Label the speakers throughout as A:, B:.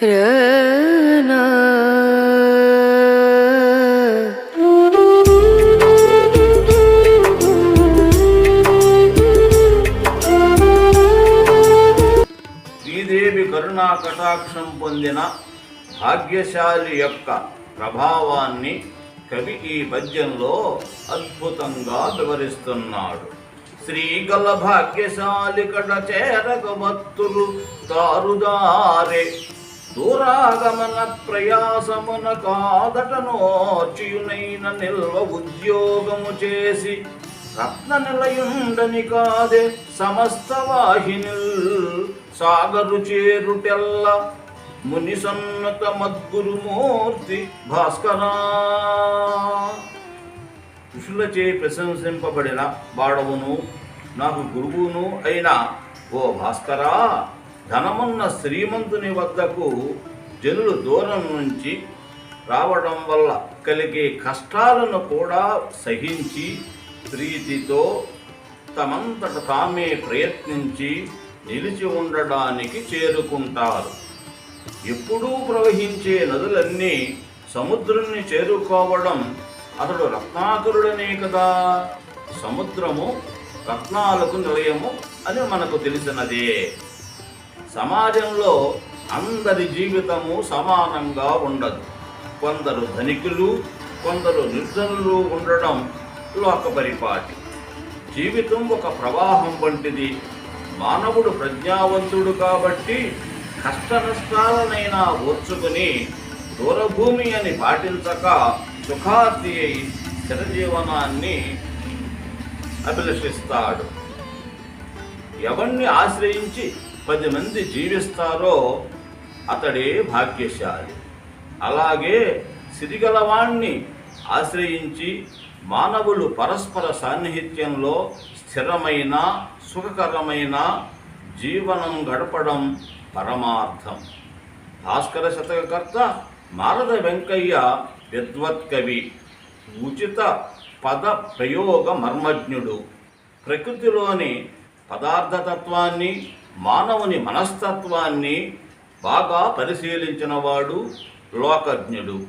A: శ్రీదేవి కరుణా కటాక్షం పొందిన భాగ్యశాలి యొక్క ప్రభావాన్ని కవి ఈ పద్యంలో అద్భుతంగా వివరిస్తున్నాడు. శ్రీగల భాగ్యశాలి కట చేరక భక్తులు తారుదారే దూరాగమన ప్రయాసమున కాదటనోర్చియునైన నిల్వ ఉద్యోగము చేసి రత్న నిలయుండని కాదే సమస్త వాహినిల్ సాగరు చేరుటెల్ల ముని సన్నత మద్గురుమూర్తి భాస్కరా. ఋషులచే ప్రశంసింపబడిన బాడవును నాకు గురువును అయిన ఓ భాస్కరా. ధనమున్న శ్రీమంతుని వద్దకు జనులు దూరం నుంచి రావడం వల్ల కలిగే కష్టాలను కూడా సహించి ప్రీతితో తమంతట తామే ప్రయత్నించి నిలిచి ఉండడానికి చేరుకుంటారు. ఎప్పుడూ ప్రవహించే నదులన్నీ సముద్రుణ్ణి చేరుకోవడం అతడు రత్నాకరుడనే కదా. సముద్రము రత్నాలకు నిలయము అని మనకు తెలిసినదే. సమాజంలో అందరి జీవితము సమానంగా ఉండదు. కొందరు ధనికులు కొందరు నిర్ధనులు ఉండడం లోక పరిపాటి. జీవితం ఒక ప్రవాహం వంటిది. మానవుడు ప్రజ్ఞావంతుడు కాబట్టి కష్ట నష్టాలనైనా ఓర్చుకుని దూరభూమి అని పాటించక సుఖార్తి అయి చిరజీవనాన్ని అభిలషిస్తాడు. ఎవరిని ఆశ్రయించి పది మంది జీవిస్తారో అతడే భాగ్యశాలి. అలాగే సిరిగలవాణ్ణి ఆశ్రయించి మానవులు పరస్పర సాన్నిహిత్యంలో స్థిరమైన సుఖకరమైన జీవనం గడపడం పరమార్థం. భాస్కర శతకకర్త మారద వెంకయ్య విద్వత్కవి ఉచిత పద ప్రయోగ మర్మజ్ఞుడు. ప్రకృతిలోని పదార్థతత్వాన్ని మానవుని మనస్తత్వాన్ని బాగా పరిశీలించినవాడు లోకజ్ఞుడు.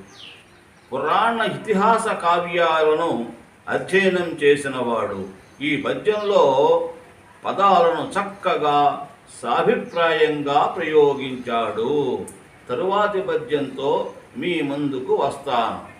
A: పురాణ ఇతిహాస కావ్యాలను అధ్యయనం చేసినవాడు. ఈ పద్యంలో పదాలను చక్కగా సాభిప్రాయంగా ప్రయోగించాడు. తరువాతి పద్యంతో మీ ముందుకు వస్తాను.